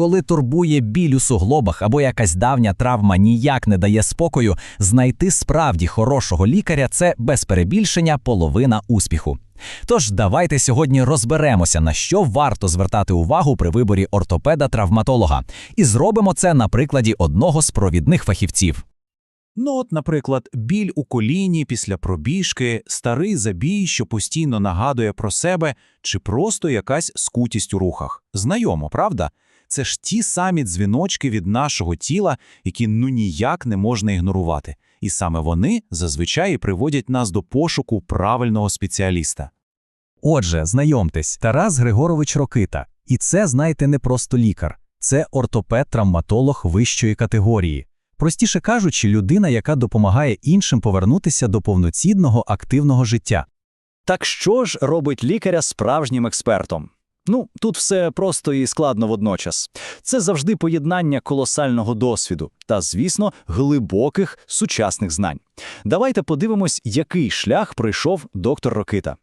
Коли турбує біль у суглобах або якась давня травма ніяк не дає спокою, знайти справді хорошого лікаря це без перебільшення половина успіху. Тож давайте сьогодні розберемося, на що варто звертати увагу при виборі ортопеда-травматолога, і зробимо це на прикладі одного з провідних фахівців. Ну, от, наприклад, біль у коліні після пробіжки, старий забій, що постійно нагадує про себе, чи просто якась скутість у рухах. Знайомо, правда? Це ж ті самі дзвіночки від нашого тіла, які ну ніяк не можна ігнорувати. І саме вони зазвичай приводять нас до пошуку правильного спеціаліста. Отже, знайомтесь, Тарас Григорович Рокита. І це, знаєте, не просто лікар, це ортопед-травматолог вищої категорії. Простіше кажучи, людина, яка допомагає іншим повернутися до повноцінного активного життя. Так що ж робить лікаря справжнім експертом? Ну, тут все просто і складно водночас. Це завжди поєднання колосального досвіду та, звісно, глибоких сучасних знань. Давайте подивимось, який шлях пройшов доктор Рокита.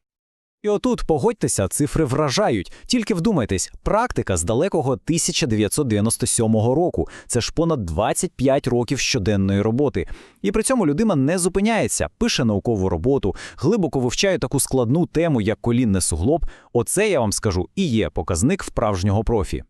І отут, погодьтеся, цифри вражають. Тільки вдумайтесь, практика з далекого 1997 року. Це ж понад 25 років щоденної роботи. І при цьому людина не зупиняється, пише наукову роботу, глибоко вивчає таку складну тему, як колінне суглоб. Оце, я вам скажу, і є показник вправжнього профі.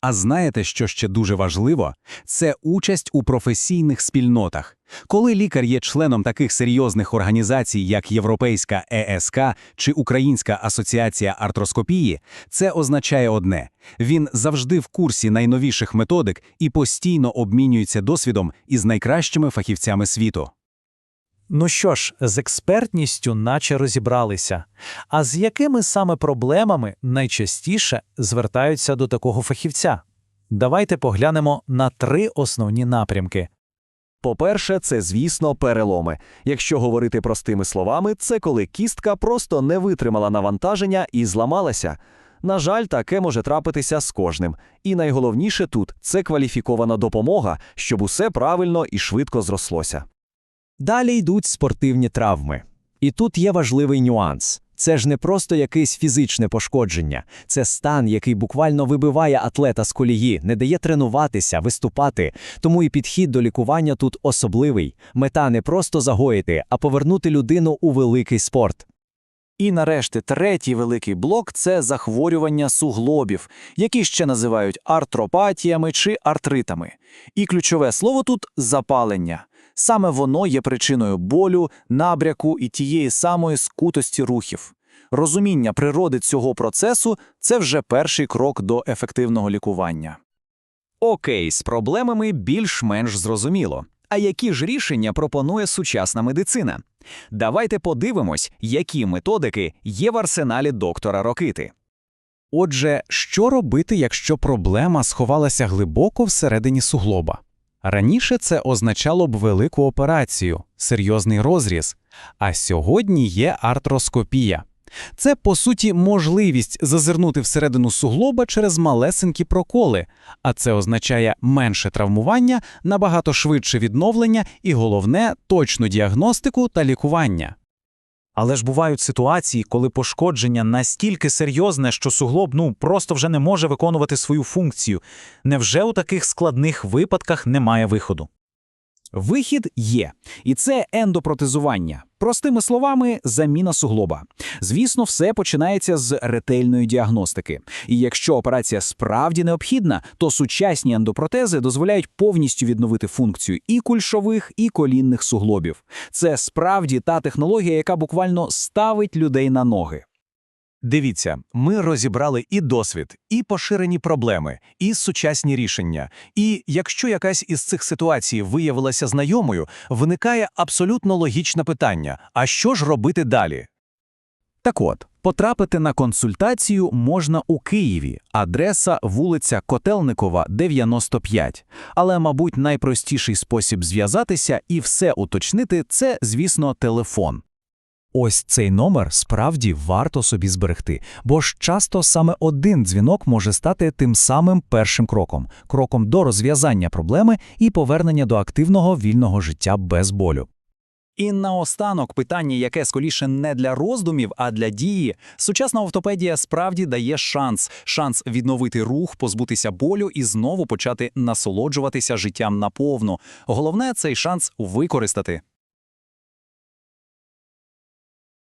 А знаєте, що ще дуже важливо? Це участь у професійних спільнотах. Коли лікар є членом таких серйозних організацій, як Європейська ЕСК чи Українська асоціація артроскопії, це означає одне: він завжди в курсі найновіших методик і постійно обмінюється досвідом із найкращими фахівцями світу. Ну що ж, з експертністю наче розібралися. А з якими саме проблемами найчастіше звертаються до такого фахівця? Давайте поглянемо на три основні напрямки. По-перше, це, звісно, переломи. Якщо говорити простими словами, це коли кістка просто не витримала навантаження і зламалася. На жаль, таке може трапитися з кожним. І найголовніше тут це кваліфікована допомога, щоб усе правильно і швидко зрослося. Далі йдуть спортивні травми. І тут є важливий нюанс. Це ж не просто якесь фізичне пошкодження, це стан, який буквально вибиває атлета з колії, не дає тренуватися, виступати. Тому і підхід до лікування тут особливий. Мета не просто загоїти, а повернути людину у великий спорт. І нарешті третій великий блок це захворювання суглобів, які ще називають артропатіями чи артритами. І ключове слово тут запалення. Саме воно є причиною болю, набряку і тієї самої скутості рухів. Розуміння природи цього процесу це вже перший крок до ефективного лікування. Окей, з проблемами більш-менш зрозуміло. А які ж рішення пропонує сучасна медицина? Давайте подивимось, які методики є в арсеналі доктора Рокити. Отже, що робити, якщо проблема сховалася глибоко всередині суглоба? Раніше це означало б велику операцію, серйозний розріз, а сьогодні є артроскопія. Це, по суті, можливість зазирнути всередину суглоба через малесенькі проколи, а це означає менше травмування, набагато швидше відновлення і, головне, точну діагностику та лікування. Але ж бувають ситуації, коли пошкодження настільки серйозне, що суглоб ну просто вже не може виконувати свою функцію. Невже у таких складних випадках немає виходу? Вихід є, і це ендопротезування. Простими словами, заміна суглоба. Звісно, все починається з ретельної діагностики. І якщо операція справді необхідна, то сучасні ендопротези дозволяють повністю відновити функцію і кульшових, і колінних суглобів. Це справді та технологія, яка буквально ставить людей на ноги. Дивіться, ми розібрали і досвід, і поширені проблеми, і сучасні рішення. І якщо якась із цих ситуацій виявилася знайомою, виникає абсолютно логічне питання: а що ж робити далі? Так от, потрапити на консультацію можна у Києві, адреса вулиця Котелникова, 95. Але, мабуть, найпростіший спосіб зв'язатися і все уточнити це, звісно, телефон. Ось цей номер справді варто собі зберегти, бо ж часто саме один дзвінок може стати тим самим першим кроком кроком до розв'язання проблеми і повернення до активного вільного життя без болю. І наостанок питання, яке скоріше не для роздумів, а для дії. Сучасна ортопедія справді дає шанс, шанс відновити рух, позбутися болю і знову почати насолоджуватися життям наповну. Головне цей шанс використати.